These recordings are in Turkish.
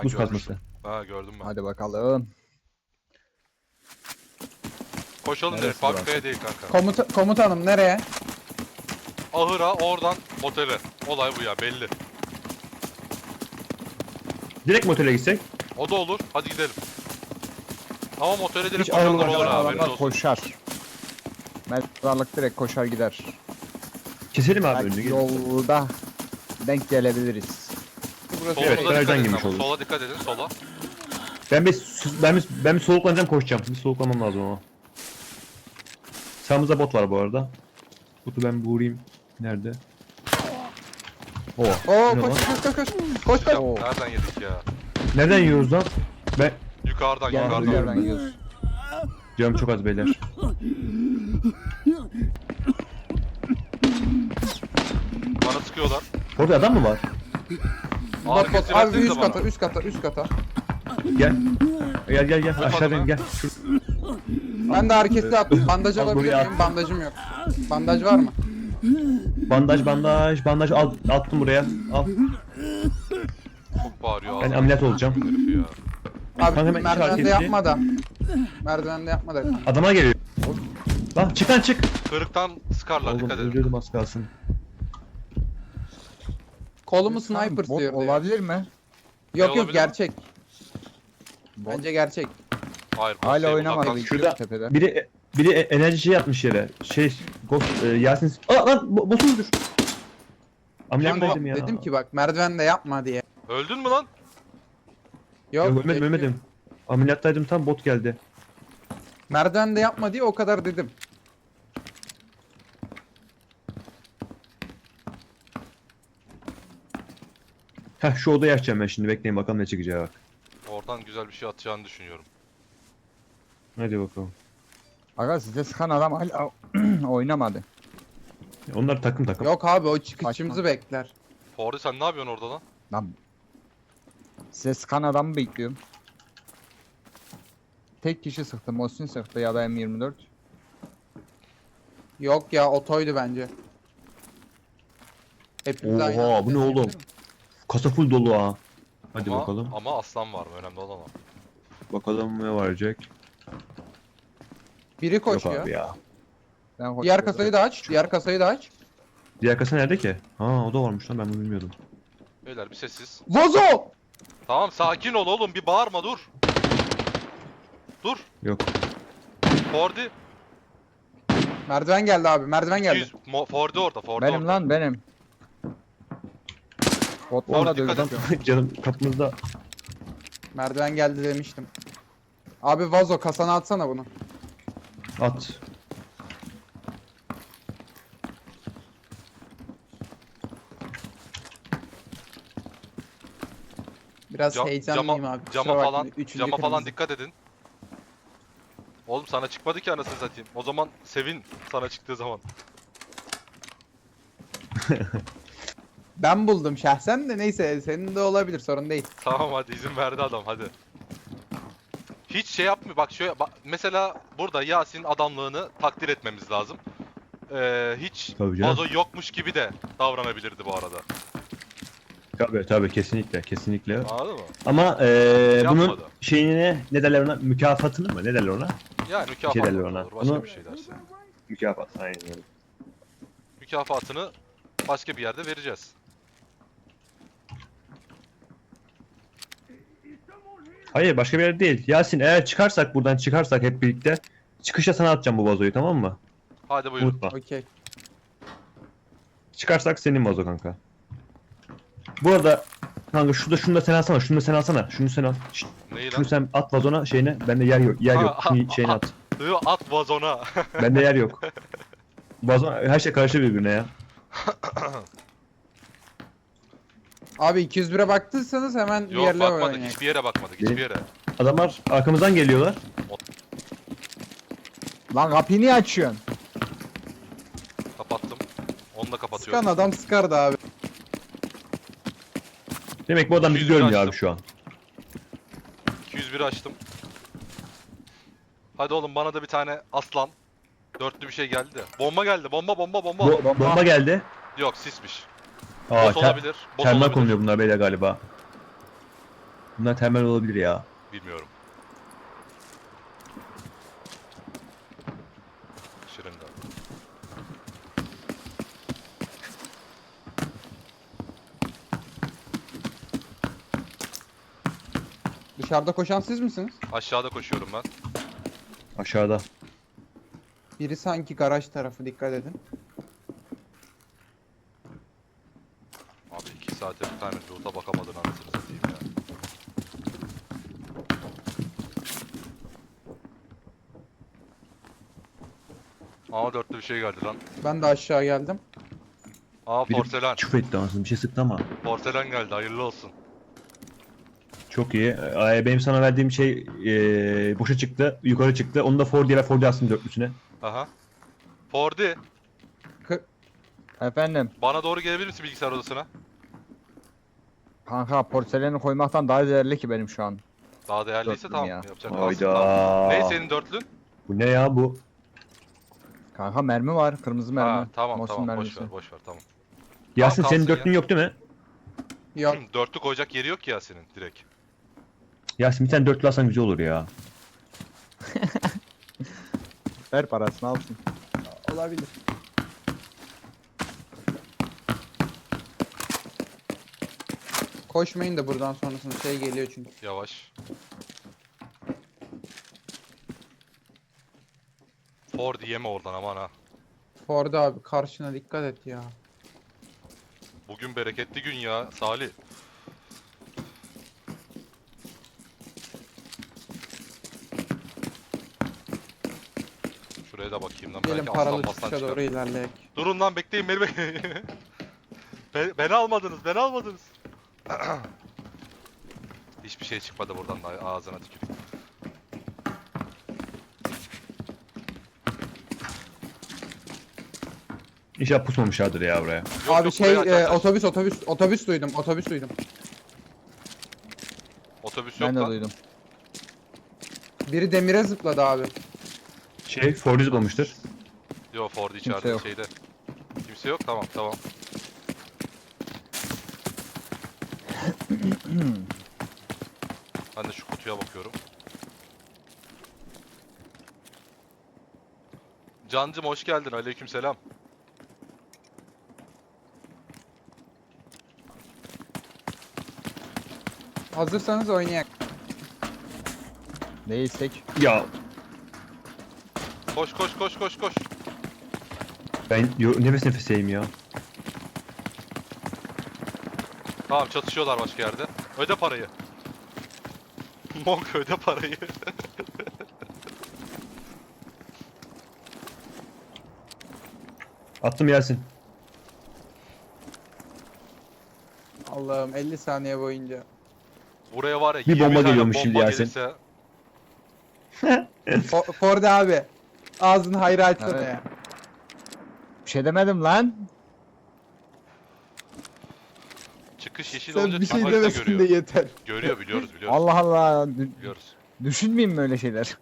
Ben Buz görmüştüm. kazması. Ha gördüm ben. Hadi bakalım. Koşalım Neresi direkt fabrikaya değil kanka. Komuta komutanım nereye? Ahıra oradan otele. Olay bu ya belli. Direkt motele gitsek. O da olur. Hadi gidelim. Ama motele direkt Hiç koşanlar ayrılmadan olur ha. haberiniz Adamlar olsun. koşar. Mezarlık direkt koşar gider. Keselim abi önünü. Belki gelin. yolda denk gelebiliriz. Burası Evet, garajdan dikkat edin girmiş ama. olur. Sola dikkat edin sola. Ben bir ben bir, ben bir soluklanacağım koşacağım. Bir soluklamam lazım ama. Sağımızda bot var bu arada. Botu ben bir vurayım. Nerede? Oo. Oo Ne koş lan? koş koş koş. Koş koş. Oo. Nereden yedik ya? Nereden yiyoruz lan? Ben Yukarıdan Gel yukarıdan. yerden gidiyoruz. canım çok az beyler. Bana sıkıyorlar. Orada adam mı var? Bot bot. Abi üst kata üst kata üst kata. Gel. Gel gel gel. Aşağıdan gel. Şur Ben de hareketli attım. Bandaj Al alabilir buraya miyim? Bandajım yok. Bandaj var mı? bandaj bandaj bandaj al attım buraya. Al. Çok bağırıyor. Ben ağzına. ameliyat olacağım. Herif ya. Abi Kanka ben hiç merdivende hareketli- yapma da. Merdivende yapma da. Adama geliyor. Lan çık lan çık. Kırıktan sıkarlar Oğlum dikkat edin. ölüyordum az kalsın. Kolumu sniper Bot diyor. diyor. olabilir mi? Yok yok gerçek. Bot. Bence gerçek. Hayır. bu Hala şey, oynamadı. uzaktan. Şurada- tepede. Biri biri e- enerji şey yapmış yere. Şey Ghost e, Yasin. Aa lan bo botu öldür. Ameliyat dedim ya. dedim ki bak merdivende yapma diye. Öldün mü lan? Yok, Yok, ölmedim ölmedim. Ameliyattaydım tam bot geldi. Merdivende yapma diye o kadar dedim. Heh şu odayı açacağım ben şimdi bekleyin bakalım ne çıkacağı bak. Oradan güzel bir şey atacağını düşünüyorum. Hadi bakalım. Aga size sıkan adam hala oynamadı. Onlar takım takım. Yok abi o çıkışımızı bekler. Fordi sen ne yapıyorsun orada lan? Lan. Size sıkan adamı bekliyorum. Tek kişi sıktı. Mosin sıktı ya da M24. Yok ya otoydu bence. Hepimiz aynı Oha anda bu ne oğlum? Kasa full dolu ha. Hadi ama, bakalım. Ama aslan var mı? Önemli olan o. Bakalım ne varacak. Biri Yok koşuyor. abi ya. Ben Diğer kasayı da aç. Diğer kasayı da aç. Diğer kasa nerede ki? Ha o da varmış lan ben bunu bilmiyordum. Beyler bir sessiz. Vazo! Tamam sakin ol oğlum bir bağırma dur. Dur. Yok. Fordi. Merdiven geldi abi. Merdiven geldi. 200. Mo- Fordi orada. Fordi Benim orada. lan benim. Botlarla Orada dikkat. Canım kapımızda. Merdiven geldi demiştim. Abi vazo kasana atsana bunu. At. Biraz Cam- heyecanlıyım cama, abi. kusura Cama bakmayın. falan, Üçüncü cama falan kırmızı. dikkat edin. Oğlum sana çıkmadı ki anasını satayım. O zaman sevin sana çıktığı zaman. Ben buldum şahsen de neyse senin de olabilir sorun değil. Tamam hadi izin verdi adam hadi. Hiç şey yapmıyor bak şöyle bak, mesela burada Yasin adamlığını takdir etmemiz lazım. Ee, hiç Tabii canım. vazo yokmuş gibi de davranabilirdi bu arada. Tabii tabii kesinlikle kesinlikle. Anladın mı? Ama eee bunun Yapmadı. şeyini ne derler ona? Mükafatını mı? Ne derler ona? Yani mükafat şey derler olur, ona. başka Bunu- bir şey dersin. Mükafat aynen öyle. Mükafatını başka bir yerde vereceğiz. Hayır başka bir yer değil. Yasin eğer çıkarsak buradan çıkarsak hep birlikte çıkışta sana atacağım bu vazoyu tamam mı? Hadi buyurun. Unutma. Okey. Çıkarsak senin vazo kanka. Bu arada kanka şurada şunu da sen alsana. Şunu da sen alsana. Şunu sen al. Şşt, Neyi şunu lan? sen at vazona şeyine. Bende yer yok. Yer yok. Ha, Şunu şeyine at. Iı, At vazona. Bende yer yok. Vazon her şey karşı birbirine ya. Abi 201'e baktıysanız hemen Yok yerle bakmadık oynayın. hiçbir yere bakmadık hiçbir yere. Adamlar arkamızdan geliyorlar. Lan kapıyı niye açıyorsun? Kapattım. Onu da kapatıyorum. Sıkan adam sıkardı abi. Demek bu adam bizi Yüzünü görmüyor abi açtım. şu an. 201 açtım. Hadi oğlum bana da bir tane aslan. Dörtlü bir şey geldi de. Bomba geldi. Bomba bomba bomba. Bu, bomba geldi. Yok sismiş. Aa, Bot ter, olabilir. Bot termal olabilir. konuyor bunlar beyler galiba. Bunlar temel olabilir ya. Bilmiyorum. Şırınga. Dışarıda koşan siz misiniz? Aşağıda koşuyorum ben. Aşağıda. Biri sanki garaj tarafı dikkat edin. Abi iki saate bir tane loot'a bakamadın anasını satayım ya. Aa dörtlü bir şey geldi lan. Ben de aşağı geldim. Aa Biri porselen. Çuf etti anasını bir şey sıktı ama. Porselen geldi hayırlı olsun. Çok iyi. Ee, benim sana verdiğim şey ee, boşa çıktı. Yukarı çıktı. Onu da Ford diye Ford yazsın dörtlüsüne. Aha. Fordi Efendim bana doğru gelebilir misin bilgisayar odasına? Kanka porseleni koymaktan daha değerli ki benim şu an. Daha değerliyse Dörtlüm tamam ya. yapacak. Hayda. Ne senin dörtlün? Bu ne ya bu? Kanka mermi var kırmızı mermi. Ha tamam Mosin tamam boş ver boş ver tamam. Yasin kalsın senin ya. dörtlüğün yok değil mi? Yok. Dörtlü koyacak yeri yok ki ya senin direkt. Yasin bir tane dörtlü alsan güzel olur ya. Ver parasını alsın. Olabilir. Koşmayın da buradan sonrasında şey geliyor çünkü. Yavaş. Ford yeme oradan aman ha. Ford abi karşına dikkat et ya. Bugün bereketli gün ya Salih. Şuraya da bakayım lan Gelin belki paralı aslan maslan çıkışa çıkar. doğru ilerleyek. Durun lan bekleyin beni bekleyin. Be- beni almadınız beni almadınız. Hiçbir şey çıkmadı buradan da ağzına tüküreyim. İnşallah pusmamışlardır ya buraya. Yok, abi yok, şey e, otobüs otobüs otobüs duydum otobüs duydum. Otobüs yok Ben de lan. duydum. Biri demire zıpladı abi. Şey Ford'u zıplamıştır. Yok Ford içeride yok. şeyde. Kimse yok tamam tamam. Ben de şu kutuya bakıyorum. Cancım hoş geldin. Aleykümselam. Hazırsanız oynayak. Değilsek. Ya Koş koş koş koş koş. ben yo, nefes nefeseyim ya. Tamam çatışıyorlar başka yerde. Öde parayı. Monk öde parayı. Attım Yasin. Allah'ım 50 saniye boyunca. Buraya var ya Bir 20 bomba geliyormuş şimdi Yasin. gelirse- Ford abi. Ağzını hayra açsana Evet. ya. Bir şey demedim lan. kış yeşil Sen olunca bir şey demesin de yeter. Görüyor biliyoruz biliyoruz. Allah Allah. dü- Biliyoruz. Düşünmeyeyim mi öyle şeyler?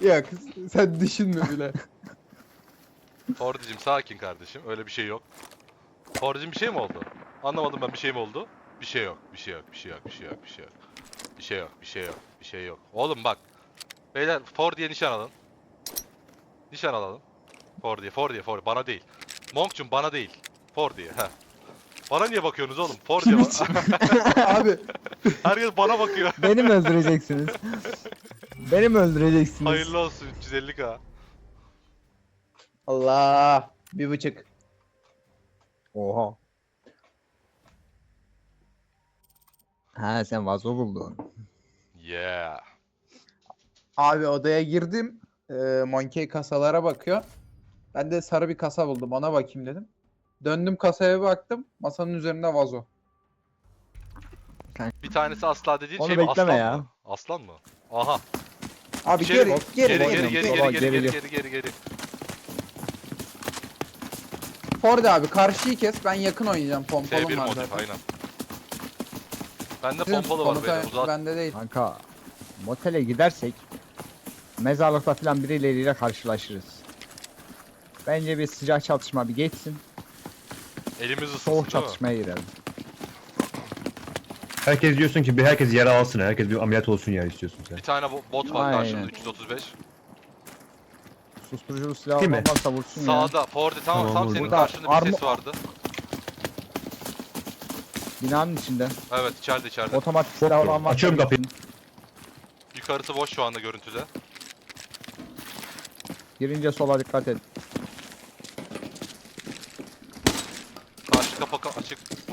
Ya kız sen düşünme bile. Fordicim sakin kardeşim öyle bir şey yok. Fordicim bir şey mi oldu? Anlamadım ben bir şey mi oldu? Bir şey yok bir şey yok bir şey yok bir şey yok bir şey yok. Bir şey yok bir şey yok bir şey yok. Oğlum bak. Beyler Ford diye nişan alın. Nişan alalım. Ford diye Ford diye Ford bana değil. Monk'cum bana değil. Ford diye heh. Bana niye bakıyorsunuz oğlum? Fordi'ye bak. abi Herkes bana bakıyor. Beni mi öldüreceksiniz? Beni mi öldüreceksiniz? Hayırlı olsun 350k. Allah. Bir buçuk. Oha. Ha sen vazo buldun. Yeah. Abi odaya girdim. Ee, Monkey kasalara bakıyor. Ben de sarı bir kasa buldum. Ona bakayım dedim. Döndüm kasaya baktım. Masanın üzerinde vazo. Bir tanesi asla dediğin Onu şey mi? bekleme Aslan ya. mı? Aslan mı? Aha. Abi Şey, geri, geri, Geri geri, geri geri geri geri geri, geri geri geri. Ford abi karşıyı kes. Ben yakın oynayacağım. Pompalım T1 var modif zaten. aynen. Bende Sizin pompalı var komuta benim uzat. Bende değil. Kanka motele gidersek mezarlıkta falan birileriyle karşılaşırız. Bence bir sıcak çatışma bir geçsin. Elimiz ısınsın Soğuk değil mi? çatışmaya girelim. Herkes diyorsun ki bir herkes yara alsın. Herkes bir ameliyat olsun ya istiyorsun sen. Bir tane bo- bot var Aynen. karşımda 335. Susturuculu silah Değil mi? olmazsa vursun ya. Sağda Fordi tam Tamam, tam senin Burada karşında bir armo- ses vardı. Binanın içinde. Evet içeride içeride. Otomatik silah olan var. Açıyorum kapıyı. Yukarısı boş şu anda görüntüde. Girince sola dikkat et.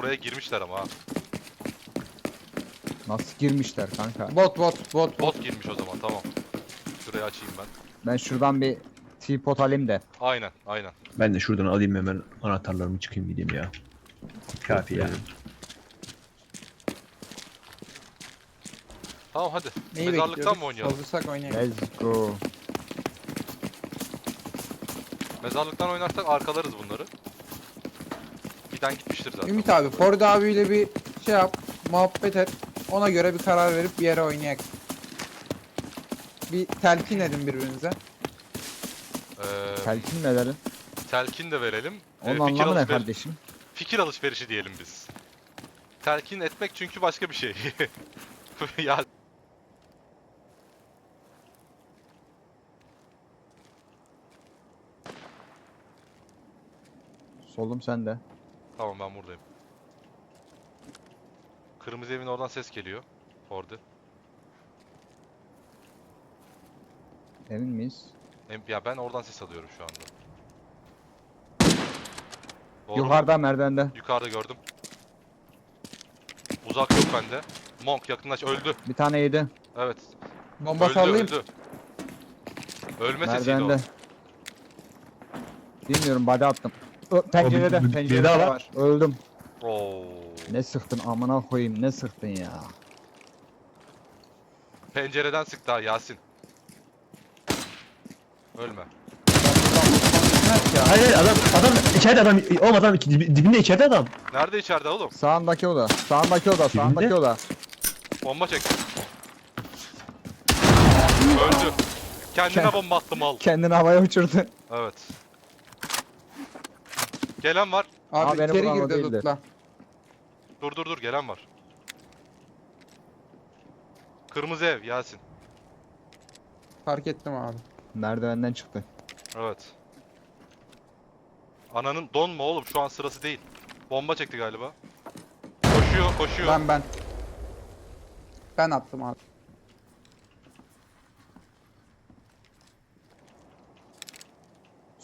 Buraya girmişler ama ha. Nasıl girmişler kanka? Bot bot bot. Bot girmiş o zaman tamam. Şurayı açayım ben. Ben şuradan bir teapot alayım da. Aynen aynen. Ben de şuradan alayım hemen anahtarlarımı çıkayım gideyim ya. Kafi ya. Tamam hadi. Neyi Mezarlıktan bekliyoruz? mı oynayalım? Hazırsak oynayalım. Let's go. Mezarlıktan oynarsak arkalarız bunları. Giden gitmiştir zaten. Ümit abi Ford abiyle bir şey yap. Muhabbet et. Ona göre bir karar verip bir yere oynayak. Bir telkin edin birbirinize. Ee, Telkin ne derim? telkin de verelim. Ee, Onun anlamı ne alışver- kardeşim? fikir alışverişi diyelim biz. Telkin etmek çünkü başka bir şey. ya Solum sende. Tamam ben buradayım. Kırmızı evin oradan ses geliyor. Fordi. Emin miyiz? Em- Ya ben oradan ses alıyorum şu anda. Doğru mu? Yukarıda merdivende. Yukarıda gördüm. Uzak yok bende. Monk yakınlaş öldü. Bir tane yedi. Evet. Bomba öldü sallayayım. öldü. Ölme sesiydi o. Merdivende. Bilmiyorum body attım. Ö, pencerede. bir- bir- bir pencerede daha var. var. Öldüm. Oo. Ne sıktın amına koyayım ne sıktın ya. Pencereden sık daha Yasin. Ölme. Hayır hayır adam adam içeride adam oğlum adam dibi- dibinde içeride adam. Nerede içeride oğlum? Sağındaki oda. Sağındaki oda. Sağındaki oda. Bomba çek. Öldü. Kendine Ke- bomba attım al. Kendini havaya uçurdu. Evet. Gelen var. Abi Aa, benim içeri bulan o girdi değildi. lootla. Dur dur dur gelen var. Kırmızı ev Yasin. Fark ettim abi. Merdivenden çıktı. Evet. Ananın donma oğlum şu an sırası değil. Bomba çekti galiba. Koşuyor koşuyor. Ben ben. Ben attım abi.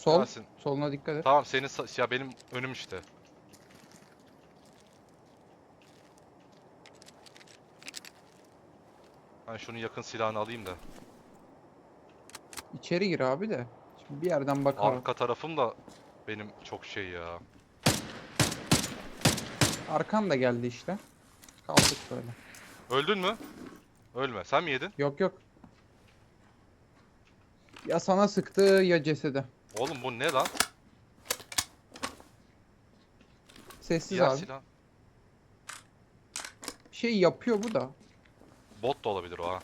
Sol. Yasin. Soluna dikkat et. Tamam senin sa- ya benim önüm işte. Ben şunun yakın silahını alayım da. İçeri gir abi de. Şimdi bir yerden bakalım. Arka tarafım da benim çok şey ya. Arkan da geldi işte. Kaldık böyle. Öldün mü? Ölme. Sen mi yedin? Yok yok. Ya sana sıktı ya cesede. Oğlum bu ne lan? Sessiz Ya abi. silah. Bir şey yapıyor bu da. Bot da olabilir o ha.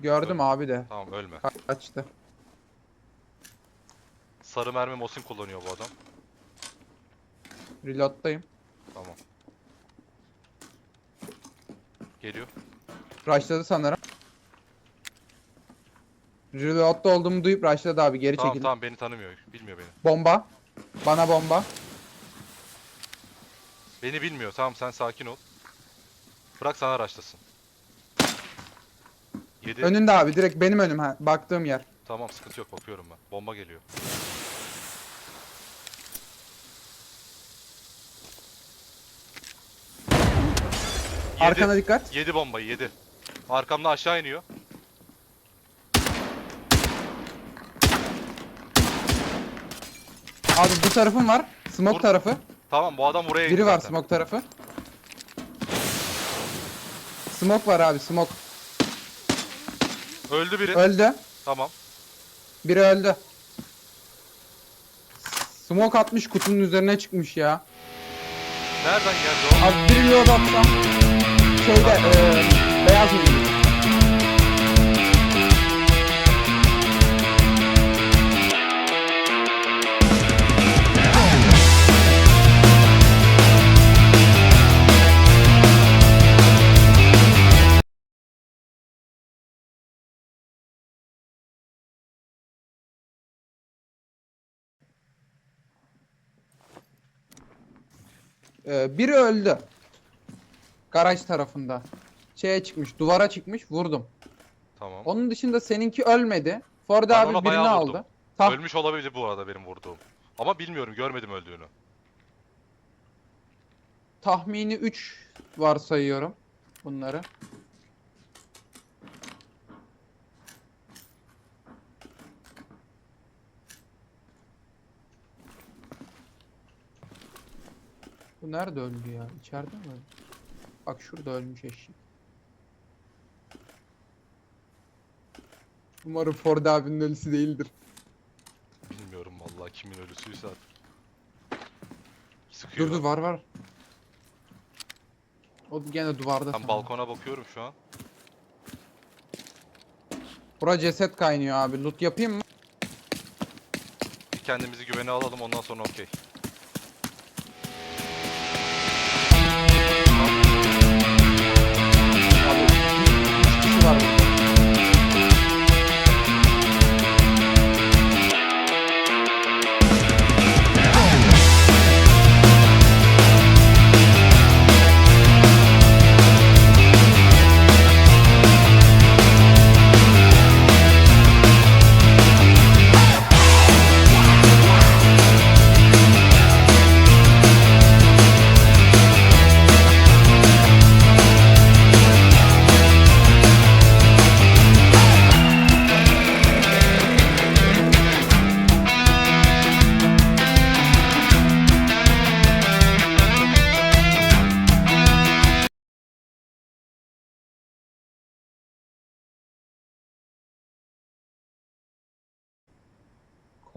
Gördüm abi de. Tamam ölme. Ka- Kaçtı. Sarı mermi Mosin kullanıyor bu adam. Reload'dayım. Tamam. Geliyor. Rushladı sanırım. Reload'da olduğumu duyup rushladı abi geri Tamam çekildi. tamam beni tanımıyor. Bilmiyor beni. Bomba. Bana bomba. Beni bilmiyor. Tamam sen sakin ol. Bırak sana araçlasın. Önünde abi direkt benim önüm ha. Baktığım yer. Tamam sıkıntı yok bakıyorum ben. Bomba geliyor. Yedi. Arkana dikkat. Yedi bombayı yedi. Arkamda aşağı iniyor. Abi bu tarafım var. Smoke Vur. tarafı. Tamam bu adam buraya Biri var smoke tarafı. Smoke var abi smoke. Öldü biri. Öldü. Tamam. Biri öldü. Smoke atmış kutunun üzerine çıkmış ya. Nereden geldi o? Abi biri reload atsam. Şeyde eee beyaz mı? Ee, biri öldü. Garaj tarafında. Şeye çıkmış, duvara çıkmış, vurdum. Tamam. Onun dışında seninki ölmedi. Ford Ben abi ona birini bayağı vurdum. aldı. Tah- Ölmüş olabilir bu arada benim vurduğum. Ama bilmiyorum görmedim öldüğünü. tahmini 3 varsayıyorum bunları. Bu nerede öldü ya? İçeride mi? Bak şurada ölmüş eşek. Umarım Ford abinin ölüsü değildir. Bilmiyorum vallahi kimin ölüsüyse artık. Sıkıyor. Dur dur var var. O gene duvarda. Ben balkona bakıyorum şu an. Bura ceset kaynıyor abi. Loot yapayım mı? Bir kendimizi güvene alalım ondan sonra okey.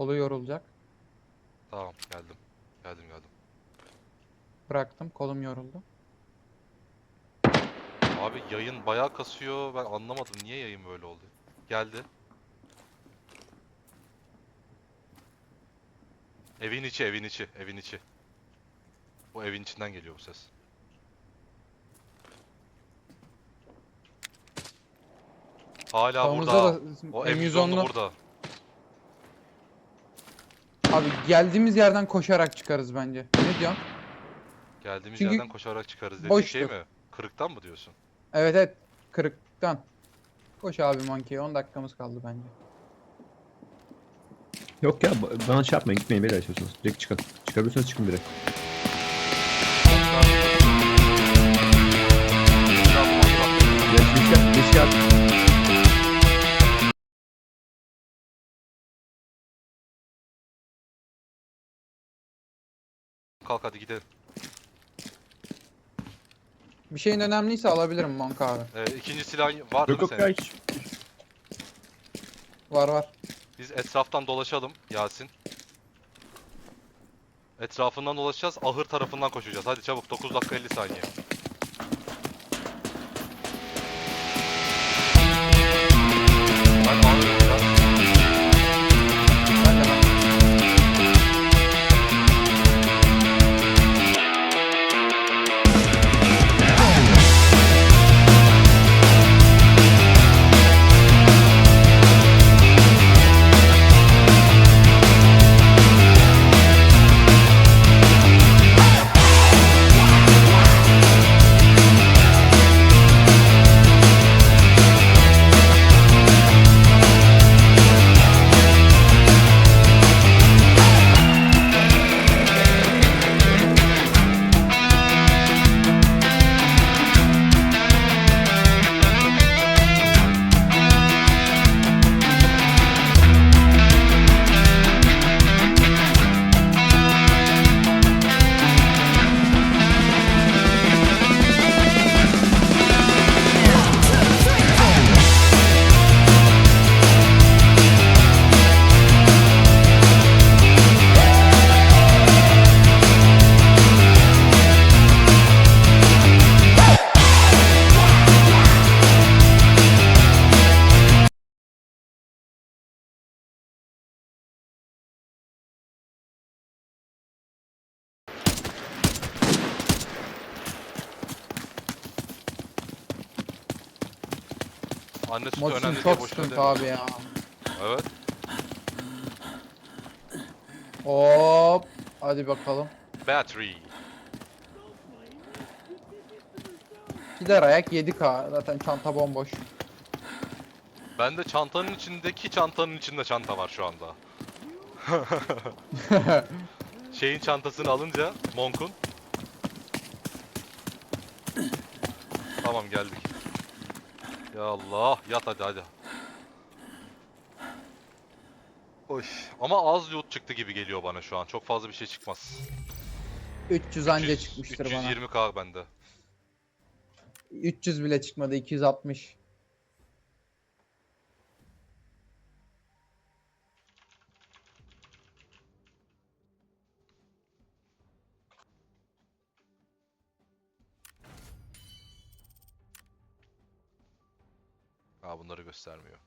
Kolu yorulacak. Tamam geldim. Geldim geldim. Bıraktım. Kolum yoruldu. Abi yayın bayağı kasıyor. Ben anlamadım niye yayın böyle oldu. Geldi. Evin içi, evin içi, evin içi. Bu evin içinden geliyor bu ses. Hala Sağımızda burada. da O M110'lu M110'lu burada. Abi geldiğimiz yerden koşarak çıkarız bence. Ne diyorsun? Geldiğimiz Çünkü yerden koşarak çıkarız dediğin boştur. şey mi? Kırıktan mı diyorsun? Evet evet. Kırıktan. Koş abi Monkey. 10 dakikamız kaldı bence. Yok ya ba- bana şey yapmayın gitmeyin beyler istiyorsanız. Direkt çıkın. Çıkabiliyorsanız çıkın direkt. Risk, risk, risk at. Kalk hadi gidelim. Bir şeyin önemliyse alabilirim Monk abi. Ee, ikinci silahın var Yok mı yok senin? ya hiç. Var var. Biz etraftan dolaşalım Yasin. Etrafından dolaşacağız. Ahır tarafından koşacağız. Hadi çabuk 9 dakika 50 saniye. Anne sütü Mosin önemli diye çok boşuna sıkıntı demiyorum. abi ya. Evet. Hop. Hadi bakalım. Battery. Gider ayak 7k. Zaten çanta bomboş. Bende çantanın içindeki çantanın içinde çanta var şu anda. Şeyin çantasını alınca Monk'un. Tamam geldik. Ya Allah yat hadi hadi. Oy. Ama az loot çıktı gibi geliyor bana şu an. Çok fazla bir şey çıkmaz. 300 anca 300 çıkmıştır bana. 320k bende. 300 bile çıkmadı 260. göstermiyor.